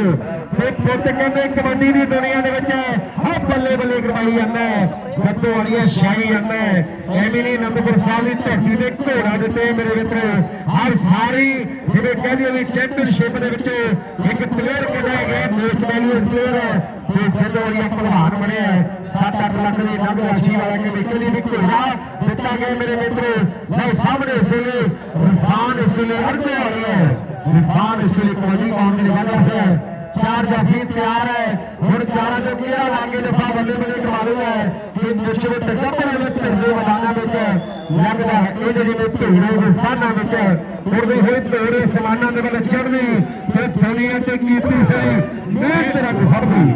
ਤੇ ਪੁੱਤ ਕਹਿੰਦੇ ਕਬੱਡੀ ਦੀ ਦੁਨੀਆ ਦੇ ਵਿੱਚ ਹਾ ਬੱਲੇ ਬੱਲੇ ਕਰਵਾਈ ਜਾਂਦਾ ਜੱਤੋ ਵਾਲੀਆ ਸ਼ਾਹੀ ਜਾਂਦਾ ਐਵੇਂ ਨਹੀਂ ਅਨੰਦਪੁਰ ਸਾਹਿਬ ਦੀ ਧਰਤੀ ਤੇ ਘੋੜਾ ਦਿੱਤੇ ਮੇਰੇ ਮਿੱਤਰ, ਹਰ ਸਾਰੀ ਜਿਵੇਂ ਕਹਿੰਦੇ ਵੀ ਚੈਂਪੀਅਨਸ਼ਿਪ ਦੇ ਵਿੱਚ ਇੱਕ ਪਲੇਅਰ ਕੱਢਿਆ ਗਿਆ ਮੋਸਟ ਵੈਲਿਊ ਪਲੇਅਰ ਤੇ ਜੱਤੋ ਵਾਲੀਆ ਭਲਵਾਨ ਬਣਿਆ 7-8 ਲੱਖ ਦੀ ਨਗਦ ਰਾਸ਼ੀ ਵਾਲਾ ਕਿ ਨਿਕਲੀ ਵੀ ਘੋੜਾ ਦਿੱਤਾ ਗਿਆ ਮੇਰੇ ਮਿੱਤਰ। ਮੈਂ ਸਾਹਮਣੇ ਇਸ ਵੇਲੇ ਰਿਫਾਨ ਇਸ ਵੇਲੇ ਅਰਦੇ ਵਾਲੀ ਹੈ। ਰਿਫਾਨ ਇਸ ਵੇਲੇ ਕਬੱਡੀ ਪਾਉਣ ਦੀ ਗੱਲ ਹੈ। ਚਾਰ ਜਾਫੀ ਤਿਆਰ ਹੈ। ਹੁਣ ਚਾਰਾਂ ਦੇ ਕਿਹੜਾ ਲਾਗੇ ਦਫਾ ਬੰਦੇ ਬੰਦੇ ਕਮਾਲੂ ਹੈ ਕਿ ਨਿਸ਼ਚਿਤ ਤਕੱਬਰ ਦੇ ਧਰਦੇ ਮੈਦਾਨਾਂ ਵਿੱਚ ਲੱਗਦਾ ਹੈ। ਇਹ ਜਿਹੜੇ ਭੀੜੇ ਦੇ ਸਾਨਾਂ ਵਿੱਚ ਉੜਦੇ ਹੋਏ ਭੀੜੇ ਸਮਾਨਾਂ ਦੇ ਵੱਲ ਚੜ੍ਹਦੀ ਤੇ ਦੁਨੀਆ ਤੇ ਕੀਤੀ ਹੋਈ ਮਿਹਨਤ ਰੰਗ ਫੜਦੀ।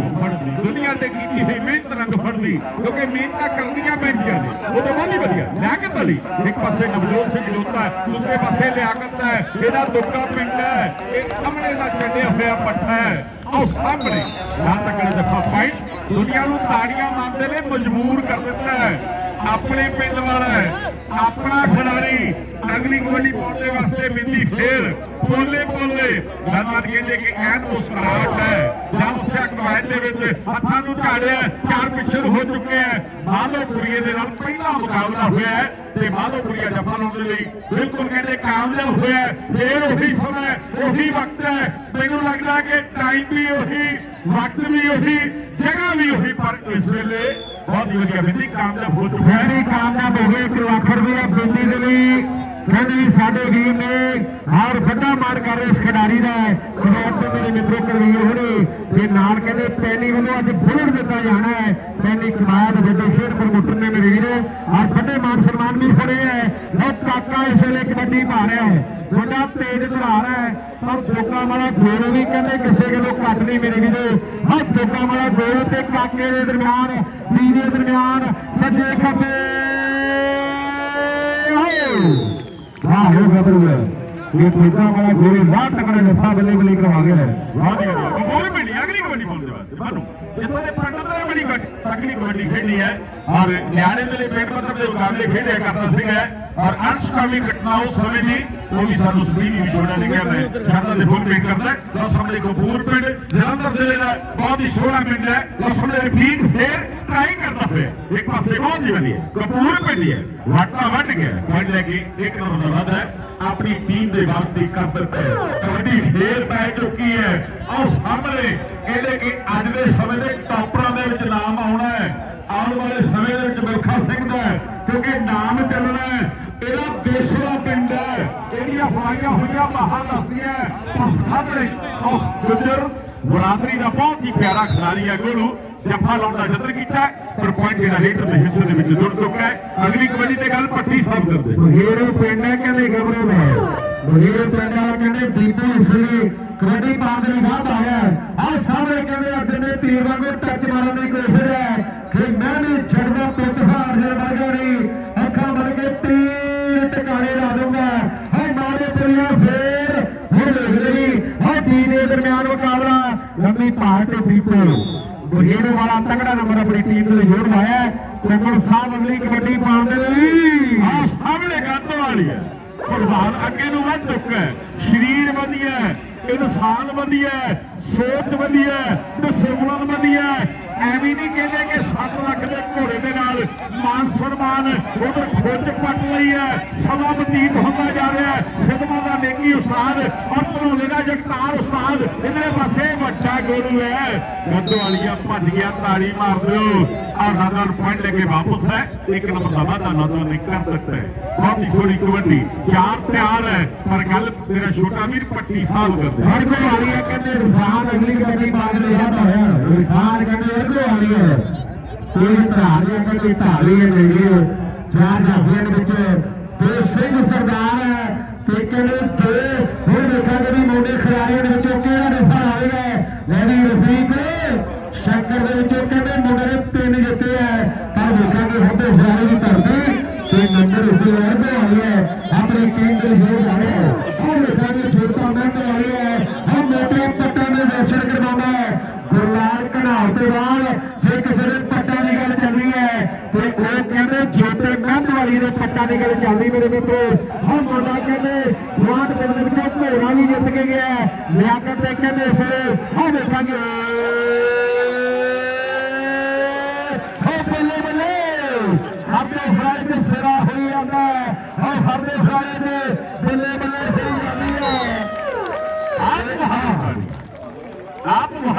ਦੁਨੀਆ ਤੇ ਕੀਤੀ ਹੋਈ ਮਿਹਨਤ ਰੰਗ ਫੜਦੀ। ਕਿਉਂਕਿ ਮਿਹਨਤਾਂ ਕਰਨੀਆਂ ਪੈਂਦੀਆਂ ਨੇ। ਉਹ ਤਾਂ ਬਹੁਤ ਹੀ ਵਧੀਆ। ਲਿਆਕਤ ਵਾਲੀ। ਇੱਕ ਪਾਸੇ ਨਵਜੋਤ ਸਿੰਘ ਜੋਤਾ ਹੈ, ਦੂਸਰੇ ਪਾਸੇ ਲਿਆਕਤ ਹੈ। ਇਹਦਾ ਦੁੱਗਾ ਪਿੰਡ ਹੈ। ਇਹ ਸਾਹਮਣੇ ਦਾ ਕੱਢਿਆ ਹੋਇਆ ਪੱਠਾ ਹੈ। ਆਹ ਸਾਹਮਣੇ। ਨਾ ਤੱਕੜੇ ਦਫਾ ਪੁਆਇੰਟ ਦੁਨੀਆ ਨੂੰ ਤਾੜੀਆਂ ਮਾਰਦੇ ਨੇ, ਮਜਬੂਰ ਕਰ ਦਿੱਤਾ ਹੈ। ਆਪਣੇ ਪਿੰਡ ਵਾਲਾ ਆਪਣਾ ਖਿਡਾਰੀ ਅਗਲੀ ਕਬੱਡੀ ਪਾਉਣ ਦੇ ਵਾਸਤੇ ਮਿੰਦੀ ਫੇਰ ਪੋਲੇ ਪੋਲੇ ਨੰਦਨ ਕਹਿੰਦੇ ਕਿ ਐਨ ਮੁਸਕਰਾਹਟ ਹੈ। ਜਲਸਿਆ ਕਵਾਇਦ ਦੇ ਵਿੱਚ ਹੱਥਾਂ ਨੂੰ ਝਾੜਿਆ। ਚਾਰ ਪਿੱਛੇ ਹੋ ਚੁੱਕੇ ਹੈ। ਮਾਧੋਪੁਰੀਏ ਦੇ ਨਾਲ ਪਹਿਲਾ ਮੁਕਾਬਲਾ ਹੋਇਆ ਤੇ ਮਾਧੋਪੁਰੀਆ ਜੱਫਾ ਲਾਉਣ ਦੇ ਲਈ ਬਿਲਕੁਲ ਕਹਿੰਦੇ ਕਾਮਯਾਬ ਹੋਇਆ ਫੇਰ ਉਹੀ ਸਮਾਂ ਉਹੀ ਵਕਤ ਹੈ। ਮੈਨੂੰ ਲੱਗਦਾ ਕਿ ਟਾਈਮ ਵੀ ਉਹੀ, ਵਕਤ ਵੀ ਉਹੀ, ਜਗ੍ਹਾ ਵੀ ਉਹੀ ਪਰ ਇਸ ਵੇਲੇ ਬਹੁਤ ਵਧੀਆ ਬਿੰਦੀ ਕਾਮਯਾਬ ਹੋ ਚੁੱਕਿਆ ਹੈ। ਫੈਰੀ ਕਾਮਯਾਬ ਹੋ ਗਏ 1 ਲੱਖ ਰੁਪਏ ਬੇਟੀ ਦੇ ਲਈ। ਕਹਿੰਦੇ ਵੀ ਸਾਡੇ ਵੀਰ ਨੇ ਔਰ ਵੱਡਾ ਮਾਰ ਕਰ ਇਸ ਖਿਡਾਰੀ ਦਾ। ਪੰਜਾਬ ਦੇ ਮੇਰੇ ਮਿੱਤਰੋ ਕਰਵੀਰ ਹੋਣੀ ਤੇ ਨਾਲ ਕਹਿੰਦੇ ਪੈਨੀ ਵੱਲੋਂ ਅੱਜ ਬੁਲਟ ਦਿੱਤਾ ਜਾਣਾ ਹੈ। ਪੈਨੀ ਕਮਾਦ ਵੱਡੇ ਖੇਡ ਪ੍ਰਮੋਟਰ ਨੇ ਮੇਰੇ ਵੀਰੋ। ਹਰ ਵੱਡੇ ਮਾਨ ਸਨਮਾਨ ਵੀ ਹੋਣੇ ਹੈ। ਲੋ ਕਾਕਾ ਇਸ ਵੇਲੇ ਕਬੱਡੀ ਪਾ ਰਿਹਾ ਹੈ। ਵੱਡਾ ਤੇਜ ਧਾਰ ਹੈ। ਪਰ ਲੋਕਾਂ ਵਾਲਾ ਗੋਲ ਵੀ ਕਹਿੰਦੇ ਕਿਸੇ ਗੱਲੋਂ ਘੱਟ ਨਹੀਂ ਮੇਰੇ ਵੀਰੋ ਹਾਂ ਦੋਕਾਂ ਵਾਲਾ ਗੋਲ ਤੇ ਕਾਕੇ ਦੇ ਦਰਮਿਆਨ ਵੀ ਦੇ ਦਰਮਿਆਨ, ਸੱਜੇ ਖੱਬੇ। ਵਾਹ ਹੋ ਗੱਭਰੂ ਹੈ। ਇਹ ਲੋਕਾਂ ਵਾਲਾ ਗੋਲ ਬਾਹਰ ਟਕੜਾ ਜੱਫਾ ਬੱਲੇ ਬੱਲੇ ਕਰਵਾ ਗਿਆ ਹੈ ਵਾਹ ਜੀ ਹੋਰ ਮਿਲਣੀ ਅਗਲੀ ਕਬੱਡੀ ਪਾਉਣ ਵਾਸਤੇ। ਬਾਨੂੰ ਜਿੱਥੋਂ ਦੇ ਪੰਡਤ ਨੇ ਬੜੀ ਤਕੜੀ ਕਬੱਡੀ ਖੇਡੀ ਹੈ। ਔਰ ਨਿਆਣੇ ਦੇ ਲਈ ਪਿੰਡ ਪੱਧਰ ਦੇ ਮੁਕਾਬਲੇ ਖੇਡਿਆ ਕਰਦਾ ਸੀਗਾ ਔਰ ਅਨਸਕਾਮੀ ਘਟਨਾ ਉਸ ਸਮੇਂ ਦੀ, ਉਹ ਵੀ ਸਾਨੂੰ ਸਦੀਵੀ ਵਿਛੋੜਾ ਲਿਖਿਆ ਹੈ। ਛਾਤਾ ਦੇ ਫੁੱਲ ਪੇਂਟ ਕਰਦਾ ਲੋ ਸਾਹਮਣੇ ਕਪੂਰ ਪਿੰਡ, ਜਲੰਧਰ ਜ਼ਿਲ੍ਹੇ ਦਾ ਬਹੁਤ ਹੀ ਸੋਹਣਾ ਪਿੰਡ ਹੈ। ਲੋ ਸਾਹਮਣੇ ਠੀਕ ਫੇਰ ਟਰਾਈ ਕਰਦਾ ਪਿਆ ਇੱਕ ਪਾਸੇ ਬਹੁਤ ਹੀ ਵਧੀਆ ਕਪੂਰ ਪਿੰਡ ਹੈ ਵਾਟਾ ਵੱਟ ਗਿਆ ਪਿੰਡ ਲੈ ਕੇ ਇੱਕ ਨੰਬਰ ਦਾ ਵੱਧ ਹੈ, ਆਪਣੀ ਟੀਮ ਦੇ ਵਾਸਤੇ ਕਰ ਹੈ। ਕਬੱਡੀ ਫੇਰ ਪੈ ਚੁੱਕੀ ਹੈ। ਆਹ ਸਾਹਮਣੇ ਕਹਿੰਦੇ ਕਿ ਅੱਜ ਦੇ ਸਮੇਂ ਦੇ ਟਾਪਰਾਂ ਦੇ ਵਿੱਚ ਨਾਮ ਆਉਣਾ ਹੈ। ਆਉਣ ਵਾਲੇ ਸਮੇਂ ਦੇ ਵਿੱਚ ਮਿਲਖਾ ਸਿੰਘ ਦਾ ਕਿਉਂਕਿ ਨਾਮ ਚੱਲਣਾ ਹੈ। ਇਹਦਾ ਬੇਸਵਾ ਪਿੰਡ ਹੈ। ਇਹਦੀਆਂ ਫਾਈਆਂ ਹੋਈਆਂ ਬਾਹਰ ਦੱਸਦੀਆਂ ਪਰ ਸਾਹਮਣੇ ਉਸ ਗੁੱਜਰ ਬਰਾਦਰੀ ਦਾ ਬਹੁਤ ਹੀ ਪਿਆਰਾ ਖਿਡਾਰੀ ਹੈ, ਗੋਲੂ। ਜੱਫਾ ਲਾਉਣ ਦਾ ਯਤਨ ਕੀਤਾ ਪਰ ਪੁਆਇੰਟ ਜਿਹੜਾ ਹੇਠ ਦੇ ਹਿੱਸੇ ਦੇ ਵਿੱਚ ਜੁੜ ਚੁੱਕਾ ਹੈ। ਅਗਲੀ ਕਬੱਡੀ ਤੇ ਗੱਲ ਪੱਟੀ ਸਾਹਿਬ ਕਰਦੇ ਬਹੀਰੇ ਪਿੰਡ ਹੈ ਕਹਿੰਦੇ ਗੱਭਰੂ ਨੇ ਬਹੀਰੇ ਪਿੰਡ ਵਾਲਾ ਕਹਿੰਦੇ ਬੀਬੀ ਇਸ ਵੇਲੇ ਕਬੱਡੀ ਪਾਉਣ ਦੇ ਲਈ ਬਾਹਰ ਆਇਆ ਆਹ ਸਾਹਮਣੇ ਕਹਿੰਦੇ ਅੱਜ ਨੇ ਤੀਰ ਵਾਂਗੂ ਟੱਚ ਮਾਰਨ ਦੀ ਕੋਸ਼ਿਸ਼ ਹੈ। ਕਿ ਮੈਂ ਵੀ ਛੱਡਦਾ ਪਿੰਡ ਹਾਰ ਜਰ ਵਰਗਾ ਨਹੀਂ। ਅੱਖਾਂ ਬਣ ਕੇ ਤੀਰ ਟਿਕਾਣੇ ਲਾ ਦੂੰਗਾ ਹਾਂ ਮਾੜੇ ਪੁਰੀਆ ਫੇਰ। ਹੋ ਦੇਖਦੇ ਨਹੀਂ ਹਾਂ ਟੀਮ ਦੇ ਦਰਮਿਆਨ ਮੁਕਾਬਲਾ। ਲੰਮੀ ਭਾਰ ਤੇ ਬੀਬੀ। ਬਹੀਰੇ ਵਾਲਾ ਤਕੜਾ ਨੰਬਰ ਆਪਣੀ ਟੀਮ ਦੇ ਜੋੜ ਲਾਇਆ ਕੋਮਲ ਸਾਹਿਬ ਅਗਲੀ ਕਬੱਡੀ ਪਾਉਣ ਦੇ ਲਈ। ਆਹ ਸਾਹਮਣੇ ਗੰਦ ਵਾਲੀ ਹੈ। ਪ੍ਰਧਾਨ ਅੱਗੇ ਨੂੰ ਵੱਧ ਚੁੱਕਾ ਹੈ। ਸਰੀਰ ਵਧੀਆ ਹੈ। ਇਨਸਾਨ ਵਧੀਆ ਹੈ। ਸੋਚ ਵਧੀਆ ਹੈ। ਡਿਸਪਲਿਨ ਵਧੀਆ ਹੈ। ਐਵੇਂ ਨਹੀਂ ਕਹਿੰਦੇ ਕਿ 7 ਲੱਖ ਦੇ ਘੋੜੇ ਦੇ ਨਾਲ ਮਾਨ ਸਨਮਾਨ ਉਧਰ ਖੋਜ ਪੱਟ ਲਈ ਹੈ, ਸਮਾਂ ਬਤੀਤ ਹੁੰਦਾ ਜਾ ਰਿਹਾ ਹੈ। ਸਿਦਮਾ ਦਾ ਨੇਕੀ ਉਸਤਾਦ ਔਰ ਭਰੋਲੇ ਦਾ ਜਗਤਾਰ ਉਸਤਾਦ ਇਹਦੇ ਪਾਸੇ ਵੱਡਾ ਗੋਲੂ ਹੈ ਗੱਦੋ ਵਾਲੀਆ ਭੱਜ ਗਿਆ ਤਾੜੀ ਮਾਰ ਦਿਓ। ਔਰ ਨੰਦਨ ਪੁਆਇੰਟ ਲੈ ਕੇ ਵਾਪਸ ਹੈ। ਇੱਕ ਨੰਬਰ ਦਾ ਵਾਧਾ ਨੰਦਨ ਨੇ ਕਰ ਦਿੱਤਾ ਹੈ। ਬਹੁਤ ਹੀ ਸੋਹਣੀ ਕਬੱਡੀ। ਚਾਰ ਤਿਆਰ ਹੈ, ਪਰ ਗੱਲ ਤੇਰਾ ਛੋਟਾ ਵੀਰ ਪੱਟੀ ਸਾਲ ਕਰਦੇ ਹਰ ਕੋਈ ਆ ਰਹੀ ਹੈ, ਕਹਿੰਦੇ ਰਫਾਨ ਅਗਲੀ ਕਬੱਡੀ ਪਾ ਕੇ ਲਿਆਂਦਾ ਹੋਇਆ। ਰਫਾਨ ਕਹਿੰਦੇ ਹਰ ਕੋਈ ਆ ਰਹੀ ਹੈ। ਇਹ ਧਾਰੀ ਹੈ, ਕਹਿੰਦੇ ਢਾਲੀ ਹੈ ਮੇਰੀ। ਚਾਰ ਦੇ ਵਿੱਚ ਦੋ ਸਿੰਘ ਸਰਦਾਰ ਹੈ ਤੇ ਕਹਿੰਦੇ ਦੋ ਹੁਣ ਦੇਖਾਂਗੇ ਵੀ ਮੋਢੇ ਖਿਡਾਰੀਆਂ ਦੇ ਵਿੱਚੋਂ ਕਿਹੜਾ ਰਫਾ ਆਵੇਗਾ। ਲੈ ਰਫੀਕ। ਸ਼ੰਕਰ ਦੇ ਵਿੱਚੋਂ ਕਹਿੰਦੇ ਮੁੰਡੇ ਨੇ ਤਿੰਨ ਜਿੱਤੇ ਹੈ ਪਰ ਦੇਖਾਂਗੇ ਹੁਣ ਤੇ ਹਜ਼ਾਰੇ ਦੀ ਧਰਤੀ ਤੇ ਨੰਬਰ ਇਸ ਵਾਰ ਤੇ ਆਈ ਹੈ ਆਪਣੀ ਟੀਮ ਦੇ ਜੋਰ ਆ। ਰਿਹਾ ਹੈ ਉਹ ਦੇਖਾਂਗੇ ਛੋਟਾ ਮਿੰਟ ਆਈ ਹੈ ਹਮ ਮੋਟੇ ਪੱਟਾਂ ਦੇ ਦਰਸ਼ਨ ਕਰਵਾਉਂਦਾ ਹੈ ਗੁਰਲਾਲ ਘਨਾਲ ਤੋਂ ਬਾਅਦ ਜੇ ਕਿਸੇ ਦੇ ਪੱਟਾਂ ਦੀ ਗੱਲ ਚੱਲਦੀ ਹੈ ਤੇ ਉਹ ਕਹਿੰਦੇ ਛੋਟੇ ਮਿੰਟ ਵਾਲੀ ਦੇ ਪੱਟਾਂ ਦੀ ਗੱਲ ਚੱਲਦੀ ਮੇਰੇ ਮਿੱਤਰੋ। ਹਮ ਮੁੰਡਾ ਕਹਿੰਦੇ ਵਾਟ ਪਿੰਡ ਦੇ ਵਿੱਚੋਂ ਘੋੜਾ ਵੀ ਜਿੱਤ ਕੇ ਗਿਆ। ਹੈ। ਲਿਆਕਤ ਦੇ ਕਹਿੰਦੇ ਇਸ ਵੇਲੇ ਹਾਂ ਲਾਗੇ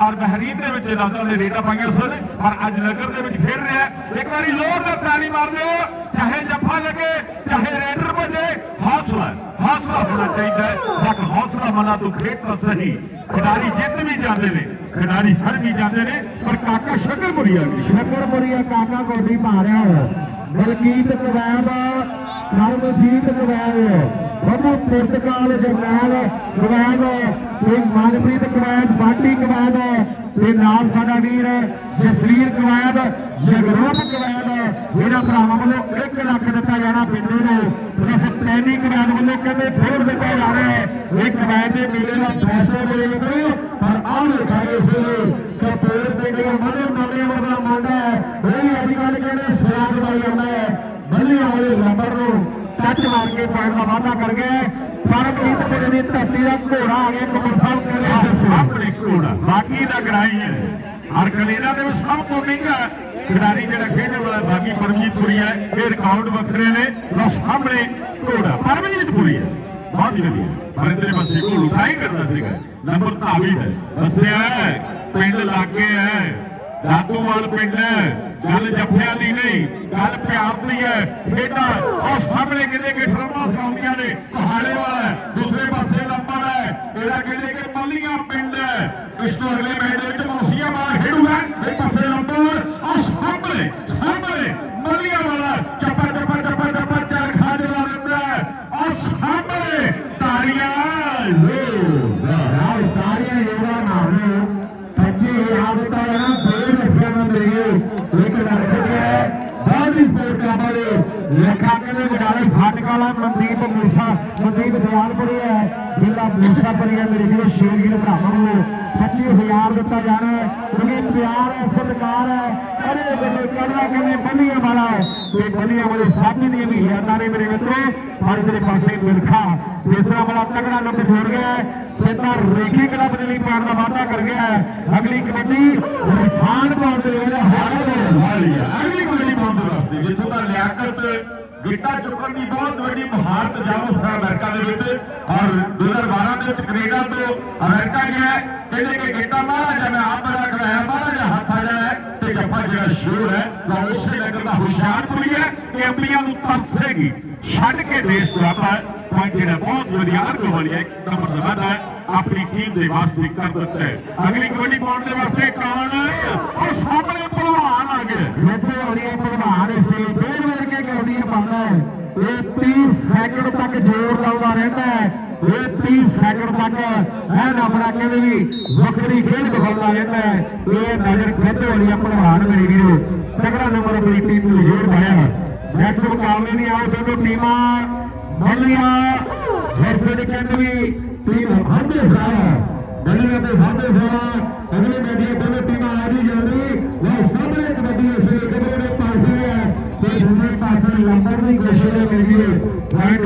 ਔਰ ਬਹਿਰੀਨ ਦੇ ਵਿੱਚ ਰਾਜਾਂ ਨੇ ਰੇਟਾਂ ਪਾਈਆਂ ਸਨ, ਪਰ ਅੱਜ ਨਗਰ ਦੇ ਵਿੱਚ ਖੇਡ ਰਿਹਾ ਇੱਕ ਵਾਰੀ ਜ਼ੋਰਦਾਰ ਤਾਲੀ ਮਾਰ ਦਿਓ, ਚਾਹੇ ਜੱਫਾ ਲੱਗੇ, ਚਾਹੇ ਰੇਡਰ ਭਜੇ ਹੌਸਲਾ ਹੌਸਲਾ ਹੋਣਾ ਚਾਹੀਦਾ ਹੈ। ਹੌਸਲਾ ਮਨਾ ਤੂੰ ਖੇਡ ਤਾਂ ਸਹੀ। ਖਿਡਾਰੀ ਜਿੱਤ ਵੀ ਜਾਂਦੇ ਨੇ, ਖਿਡਾਰੀ ਹਰ ਵੀ ਜਾਂਦੇ ਨੇ, ਪਰ ਕਾਕਾ ਸ਼ਕਰਪੁਰੀ ਆ ਗਈ ਸ਼ਕਰਪੁਰੀਆ ਕਾਕਾ ਕੋਡੀ ਪਾ ਬਲਕੀਤ ਕਵੈਬ ਕਰਮਜੀਤ ਕਵੈਬ। ਬੱਬੂ ਪੁਰਤਕਾਲ ਜਰਨੈਲ ਕਵੈਬ ਤੇ ਮਨਪ੍ਰੀਤ ਕਵੈਬ ਬਾਟੀ ਕਵੈਬ ਤੇ ਨਾਲ ਸਾਡਾ ਵੀਰ ਜਸਵੀਰ ਕਵੈਬ ਜਗਰੂਪ ਕਵੈਬ ਜਿਹੜਾ ਭਰਾਵਾਂ ਵੱਲੋਂ 1 ਲੱਖ ਦਿੱਤਾ ਜਾਣਾ ਪਿੰਡੂ ਨੂੰ। ਪਲੱਸ ਪ੍ਰੇਮੀ ਕਵੈਬ ਵੱਲੋਂ ਕਹਿੰਦੇ ਫੋੜ ਦਿੱਤਾ ਜਾ ਰਿਹਾ ਹੈ। ਇਹ ਕਵੈਬ ਦੇ ਮੇਲੇ ਦਾ ਪੈਸੇ ਮਿਲਣਗੇ ਪਰ ਆਹ ਦੇਖਾਂਗੇ ਇਸ ਵੇਲੇ ਕਪੂਰ ਪਿੰਡ ਦਾ ਮਨੇ ਮਨੇ ਵਰਗਾ ਮੁੰਡਾ ਹੈ। ਉਹ ਵੀ ਅੱਜ ਕੱਲ ਕਹਿੰਦੇ ਸਿਰਾ ਕਮਾਈ ਜਾਂਦਾ ਹੈ। ਬੱਲੀਆਂ ਵਾਲੇ ਨੰਬਰ ਨੂੰ ਟੱਚ ਮਾਰ ਕੇ ਪਾਉਣ ਦਾ ਵਾਅਦਾ ਕਰ ਗਏ। ਪਰਮਜੀਤ ਮੇਰੇ ਦੀ ਧਰਤੀ ਦਾ ਘੋੜਾ ਆ ਗਿਆ ਕਮਰ ਸਾਹਿਬ ਕਹਿੰਦੇ ਆਪਣੇ ਕੋੜਾ ਬਾਕੀ ਦਾ ਕਰਾਈ ਹੈ। ਹਰ ਕਲੀਨਾ ਦੇ ਵਿੱਚ ਸਭ ਤੋਂ ਮਹਿੰਗਾ ਖਿਡਾਰੀ ਜਿਹੜਾ ਖੇਡਣ ਵਾਲਾ ਬਾਗੀ ਪਰਮਜੀਤਪੁਰੀ ਹੈ ਇਹ ਰਿਕਾਰਡ ਵੱਖਰੇ ਨੇ। ਲੋ ਸਾਹਮਣੇ ਕੋੜਾ ਪਰਮਜੀਤਪੁਰੀ ਹੈ। ਬਹੁਤ ਵਧੀਆ। ਪਰ ਤੇਰੇ ਪਾਸੇ ਕੋਲ ਉਠਾਈ ਕਰਦਾ ਸੀਗਾ। ਨੰਬਰ ਤਾਵੀ ਹੈ। ਦੱਸਿਆ ਪਿੰਡ ਲਾਗੇ ਹੈ। ਦਾਦੂਵਾਲ ਪਿੰਡ ਹੈ। ਗੱਲ ਜੱਫਿਆਂ ਦੀ ਨਹੀਂ, ਗੱਲ ਪਿਆਰ ਦੀ ਹੈ। ਖੇਡਾਂ ਉਹ ਸਾਹਮਣੇ ਕਿਤੇ ਕਿ ਡਰਾਮਾ ਸਿਖਾਉਂਦੀਆਂ ਨੇ? ਕਹਾਲੇ ਵਾਲਾ ਦੂਸਰੇ ਪਾਸੇ ਲੰਬੜ ਹੈ। ਇਹਦਾ ਕਹਿੰਦੇ ਕਿ ਮੱਲੀਆਂ ਪਿੰਡ ਹੈ। ਇਸ ਤੋਂ ਅਗਲੇ ਮੈਚ ਦੇ ਵਿੱਚ ਮੌਸੀਆਂ ਵਾਲਾ ਖੇਡੂਗਾ। ਇੱਕ ਪਾਸੇ ਲੰਬੜ ਉਹ ਸਾਹਮਣੇ ਸਾਹਮਣੇ ਮੱਲੀਆਂ ਵਾਲਾ ਵਾਲੇ ਲੱਖਾਂ ਫਾਟਕ ਵਾਲਾ ਮਨਦੀਪ ਮੂਸਾ, ਮਨਦੀਪ ਦਿਆਲਪੁਰੀ ਹੈ, ਜ਼ਿਲ੍ਹਾ ਮੂਸਾਪੁਰੀ ਹੈ, ਮੇਰੇ ਵੀਰ ਸ਼ੇਰਗਿਰ ਭਰਾਵਾਂ ਨੂੰ 25000 ਦਿੱਤਾ ਜਾਣਾ ਹੈ। ਉਹਨੇ ਪਿਆਰ ਹੈ, ਸਤਿਕਾਰ ਹੈ ਅਰੇ ਬੰਦੇ ਕਰਨਾ ਕਹਿੰਦੇ ਬੰਦੀਆਂ ਵਾਲਾ ਹੈ। ਤੇ ਬੰਦੀਆਂ ਵਾਲੇ ਸਾਥੀ ਦੀਆਂ ਵੀ ਯਾਦਾਂ ਨੇ ਮੇਰੇ ਮਿੱਤਰੋ। ਪਰ ਤੇਰੇ ਪਾਸੇ ਮਿਲਖਾ। ਜਿਸ ਤਰ੍ਹਾਂ ਬੜਾ ਤਕੜਾ ਨੰਬਰ ਜੋੜ ਗਿਆ ਹੈ ਪਿੰਡਾ ਰੇਖੀ ਕਲੱਬ ਦੇ ਲਈ ਪਾਉਣ ਦਾ ਵਾਅਦਾ ਕਰ ਗਿਆ ਹੈ। ਅਗਲੀ ਕਮੇਟੀ ਰਿਫਾਨ ਪਾਉਣ ਦੇ ਲਈ ਹਾਰ ਹੈ ਅਗਲੀ ਕਬੱਡੀ ਪਾਉਣ ਦੇ ਵਾਸਤੇ ਜਿੱਥੋਂ ਦਾ ਲਿਆਕਤ ਗਿੱਟਾ ਚੁੱਕਣ ਦੀ ਬਹੁਤ ਵੱਡੀ ਮਹਾਰਤ ਜਾਵਸ ਹੈ ਅਮਰੀਕਾ ਦੇ ਵਿੱਚ। ਔਰ 2012 ਦੇ ਵਿੱਚ ਕੈਨੇਡਾ ਤੋਂ ਅਮਰੀਕਾ ਗਿਆ ਕਹਿੰਦੇ ਕਿ ਗਿੱਟਾ ਮਾਰਾ ਮੈਂ ਆਪ ਬੜਾ ਖੜਾਇਆ ਮਾਰਾ ਹੱਥ ਆ ਜਾਣਾ ਤੇ ਜੱਫਾ ਜਿਹੜਾ ਸ਼ੋਰ ਹੈ, ਉਹ ਉਸੇ ਨਗਰ ਦਾ ਹੁਸ਼ਿਆਰਪੁਰੀ ਹੈ ਕਿ ਅੰਬੀਆਂ ਨੂੰ ਤਰਸੇਗੀ। ਛੱਡ ਕੇ ਦੇਸ਼ ਦੁਆਬਾ ਪੁਆਇੰਟ ਜਿਹੜਾ ਬਹੁਤ ਵਧੀਆ ਅਰਗ ਵਾਲੀ ਹੈ ਨੰਬਰ ਜ਼ਮਾਨਾ ਹੈ। ਆਪਣੀ ਟੀਮ ਦੇ ਵਾਸਤੇ ਕਰ ਦਿੱਤਾ ਹੈ। ਅਗਲੀ ਕਬੱਡੀ ਪਾਉਣ ਦੇ ਵਾਸਤੇ ਕੌਣ ਉਹ ਸਾਹਮਣੇ ਪਹਿਲਵਾਨ ਆ ਗਿਆ ਲੱਭੇ ਵਾਲੀ ਪ੍ਰਧਾਨ ਇਸ ਲਈ ਡੇਢ ਵਰਗੇ ਕਰਦੀ ਹੈ ਪਾਉਂਦਾ ਹੈ ਇਹ 30 ਸੈਕਿੰਡ ਤੱਕ ਜ਼ੋਰ ਲਾਉਂਦਾ ਰਹਿੰਦਾ ਹੈ। ਇਹ 30 ਸੈਕਿੰਡ ਤੱਕ ਐਨ ਆਪਣਾ ਕਹਿੰਦੇ ਵੀ ਵੱਖਰੀ ਖੇਡ ਦਿਖਾਉਂਦਾ ਰਹਿੰਦਾ ਹੈ। ਇਹ ਨਜ਼ਰ ਖਿੱਚ ਵਾਲੀ ਪ੍ਰਧਾਨ ਮੇਰੀ ਵੀਰੋ। ਤਗੜਾ ਨੰਬਰ ਆਪਣੀ ਟੀਮ ਨੂੰ ਜ਼ੋਰ ਪਾਇਆ ਨੈਕਸਟ ਮੁਕਾਬਲੇ ਨਹੀਂ ਆਓ ਦੋਨੋਂ ਟੀਮਾਂ। ਬੱਲੀਆਂ ਵਰਸਡ ਅਕੈਡਮੀ ਟੀਮ ਹਰਦੇ ਫਰਾਵਾ ਬੱਲੀਆਂ ਤੇ ਹਰਦੇ ਫਰਾਵਾ ਅਗਲੇ ਮੈਡੀਆ ਦੋਨੋਂ ਟੀਮਾਂ ਆ ਜੀ ਜਾਂਦੀ। ਲਓ, ਸਾਹਮਣੇ ਕਬੱਡੀ ਇਸ ਕਬਰੇ ਦੇ ਪਾਸੇ ਹੈ ਤੇ ਦੂਜੇ ਪਾਸੇ ਲੰਬਰ ਦੀ ਕੋਸ਼ਿਸ਼ ਹੈ ਮੇਰੀ ਪੁਆਇੰਟ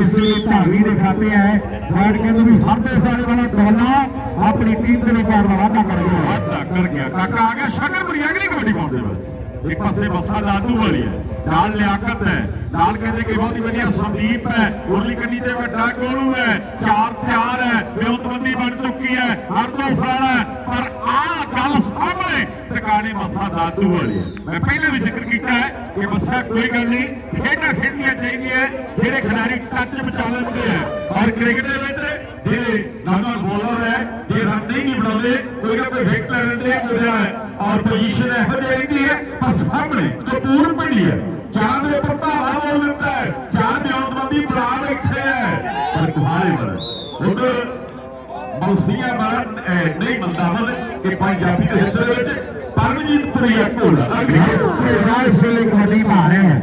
ਦੇ ਖਾਤੇ ਹੈ ਪੁਆਇੰਟ ਕਹਿੰਦੇ ਵੀ ਹਰਦੇ ਫਰਾਵੇ ਵਾਲਾ ਟੋਲਾ ਆਪਣੀ ਟੀਮ ਦੇ ਲਈ ਦਾ ਵਾਅਦਾ ਕਰ ਗਿਆ ਵਾਧਾ ਕਰ ਗਿਆ। ਕਾਕਾ ਆ ਗਿਆ ਸ਼ਕਰਪੁਰੀ ਅਗਲੀ ਕਬੱਡੀ ਪਾਉਣ ਇੱਕ ਪਾਸੇ ਮਸਾ ਲਾਦੂ ਵਾਲੀ ਹੈ। ਨਾਲ ਲਿਆਕਤ ਹੈ। ਨਾਲ ਕਹਿੰਦੇ ਕਿ ਬਹੁਤ ਹੀ ਵਧੀਆ ਸੰਦੀਪ ਹੈ। ਉਰਲੀ ਕੰਨੀ ਤੇ ਵੱਡਾ ਗੋਲੂ ਹੈ। ਚਾਰ ਤਿਆਰ ਹੈ। ਵਿਉਂਤਬੰਦੀ ਬਣ ਚੁੱਕੀ ਹੈ। ਹਰ ਤੋਂ ਫਰਾਣਾ ਪਰ ਆ ਗੱਲ ਸਾਹਮਣੇ ਟਿਕਾਣੇ ਮਸਾ ਦਾਦੂ ਵਾਲੀ ਹੈ। ਮੈਂ ਪਹਿਲਾਂ ਵੀ ਜ਼ਿਕਰ ਕੀਤਾ ਹੈ ਕਿ ਮਸਾ ਕੋਈ ਗੱਲ ਨਹੀਂ। ਖੇਡਾਂ ਖੇਡਣੀਆਂ ਚਾਹੀਦੀਆਂ ਜਿਹੜੇ ਖਿਡਾਰੀ ਟੱਚ ਬਚਾ ਲੈਂਦੇ ਹੈ। ਔਰ ਕ੍ਰਿਕਟ ਦੇ ਵਿੱਚ ਜਿਹੜੇ ਨਾਮਰ ਬੋਲਰ ਹੈ, ਜੇ ਰਨ ਨਹੀਂ ਬਣਾਉਂਦੇ ਕੋਈ ਨਾ ਕੋਈ ਵਿਕਟ ਲੈ ਲੈਂਦੇ ਆ ਔਰ ਪੋਜੀਸ਼ਨ ਇਹੋ ਜਿਹੀ ਰਹਿੰਦੀ ਹੈ। ਪਰ ਸਾਹਮਣੇ ਕਪੂਰ ਪਿੰਡੀ ਹੈ ਚਾਰ ਦੇ ਉੱਪਰ ਧਾਵਾ ਬੋਲ ਦਿੱਤਾ ਹੈ ਚਾਰ ਬਿਉਂਤਬੰਦੀ ਬਣਾ ਬੈਠੇ ਹੈ। ਪਰ ਕੁਹਾਰੇ ਵਾਲਾ, ਉਧਰ ਮਲਸੀਆ ਮਰਨ ਨਹੀਂ ਮੰਦਾ ਕਿ ਪੰਜਾਬੀ ਦੇ ਹਿੱਸੇ ਵਿੱਚ ਪਰਮਜੀਤ ਪੁਰੀਆ ਕੋਲ ਘੋੜਾ ਇਸ ਵੇਲੇ ਕਬੱਡੀ ਪਾ ਰਿਹਾ ਹੈ।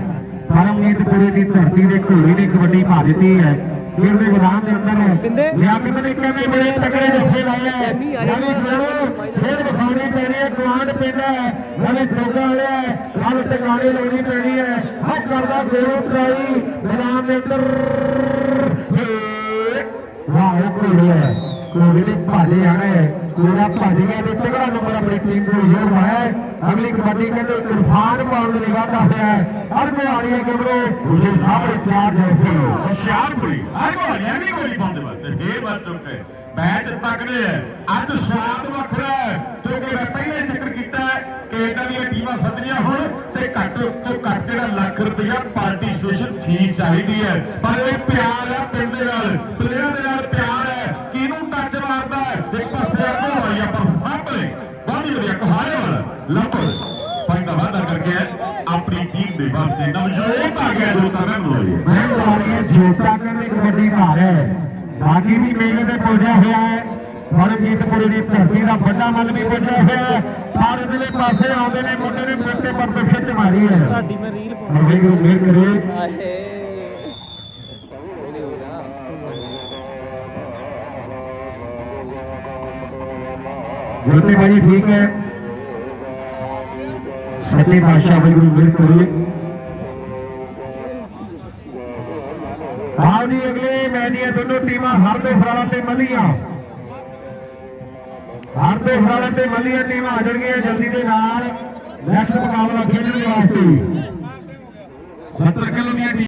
ਪਰਮਜੀਤ ਪੁਰੇ ਦੀ ਧਰਤੀ ਦੇ ਘੋੜੇ ਨੇ ਕਬੱਡੀ ਪਾ ਦਿੱਤੀ ਹੈ। ਫਿਰ ਦੇ ਮੈਦਾਨ ਦੇ ਅੰਦਰ ਲਿਆਕਤ ਨੇ ਕਹਿੰਦੇ ਬੜੇ ਤਕੜੇ ਜੱਫੇ ਲਾਏ ਹੈ ਯਾਨੀ ਖੇਡੋ ਖੇਡ ਵਿਖਾਉਣੀ ਪੈਣੀ ਹੈ ਗਵਾਂਡ ਪਿੰਡ ਹੈ। ਯਾਨੀ ਚੌਕਾ ਵਾਲਿਆ ਹਲ ਟਿਕਾਣੇ ਲਾਉਣੀ ਪੈਣੀ ਹੈ। ਹੱਥ ਕਰਦਾ ਗੋਲ ਟਰਾਈ ਮੈਦਾਨ ਦੇ ਅੰਦਰ। ਵਾਹ ਕੋਲ ਹੈ। ਕੋਲ ਨੇ ਭਾਜੇ ਆਣਾ। ਹੈ ਕੋਲਾ ਭੱਜ ਗਿਆ ਤਗੜਾ ਨੰਬਰ ਆਪਣੀ ਟੀਮ ਕੋਲ ਜੋੜਦਾ ਹੈ। ਅਗਲੀ ਕਬੱਡੀ ਕਹਿੰਦੇ ਤੂਫਾਨ ਪਾਉਣ ਦੇ ਲਈ ਵਾਧਾ ਹੋਇਆ ਹੈ। ਹਰ ਵਾਲੀਆ ਕਬਰੋ ਉਹਦੇ ਸਾਹਮਣੇ ਚਾਰ ਜੈਸੇ ਹੁਸ਼ਿਆਰਪੁਰੀ ਅੱਜ ਵਾਲੀਆਂ ਨਹੀਂ ਗੋਲੀ ਪਾਉਂਦੇ ਵਾਸਤੇ ਫੇਰ ਵੱਧ ਚੁੱਕੇ ਮੈਚ ਤੱਕਦੇ ਐ ਅੱਜ ਸਵਾਦ ਵੱਖਰਾ ਹੈ। ਕਿਉਂਕਿ ਮੈਂ ਪਹਿਲੇ ਜ਼ਿਕਰ ਕੀਤਾ ਕਿ ਇਹਨਾਂ ਦੀਆਂ ਟੀਮਾਂ ਸੱਦਣੀਆਂ ਹੁਣ ਤੇ ਘੱਟ ਤੋਂ ਘੱਟ ਜਿਹੜਾ ਲੱਖ ਰੁਪਇਆ ਪਾਰਟਿਸਪੇਸ਼ਨ ਫੀਸ ਚਾਹੀਦੀ ਹੈ। ਪਰ ਇਹ ਪਿਆਰ ਨਵਜੋਤ ਆ ਗਿਆ ਜੋ ਤਾਂ ਮੈਂ ਬੁਲਾਈ ਮੈਂ ਵਾਲੀਆ ਜੋਤਾ ਕਹਿੰਦੇ ਕਬੱਡੀ ਪਾ ਰਿਹਾ ਹੈ। ਬਾਕੀ ਵੀ ਮੇਲੇ ਤੇ ਪਹੁੰਚਿਆ ਹੋਇਆ ਹੈ। ਪਰਮਜੀਤਪੁਰੇ ਦੀ ਧਰਤੀ ਦਾ ਵੱਡਾ ਮੱਲ ਵੀ ਪਹੁੰਚਿਆ ਹੋਇਆ ਹੈ। ਪਰ ਇਧਰਲੇ ਪਾਸੇ ਆਉਂਦੇ ਨੇ ਮੁੰਡੇ ਨੇ ਮੁੱਤੇ ਪਰ ਤੇ ਖਿੱਚ ਮਾਰੀ ਹੈ। ਤੁਹਾਡੀ ਮੈਂ ਰੀਲ ਪਾਉਣੀ। ਵਾਹਿਗੁਰੂ ਮਿਹਰ ਕਰੇ। ਆਹੇ ਉਹਨੇ ਹੋ ਗਿਆ ਜੋਤੀ ਭਾਈ ਠੀਕ ਹੈ। ਸੱਚੇ ਪਾਤਸ਼ਾਹ ਵਾਹਿਗੁਰੂ ਮਿਹਰ ਕਰੇ। ਆਓ ਜੀ, ਅਗਲੇ ਮੈਚ ਦੀਆਂ ਦੋਨੋਂ ਟੀਮਾਂ ਹਰ ਦੇ ਫਰਾਲਾ ਤੇ ਮੱਲੀਆਂ। ਹਰ ਦੇ ਫਰਾਲਾ ਤੇ ਮੱਲੀਆਂ ਟੀਮਾਂ ਆ ਜਾਣਗੀਆਂ ਜਲਦੀ ਦੇ ਨਾਲ। ਨੈਕਸਟ ਮੁਕਾਬਲਾ ਖੇਡਣ ਵਾਸਤੇ। 70 ਕਿਲੋ ਦੀਆਂ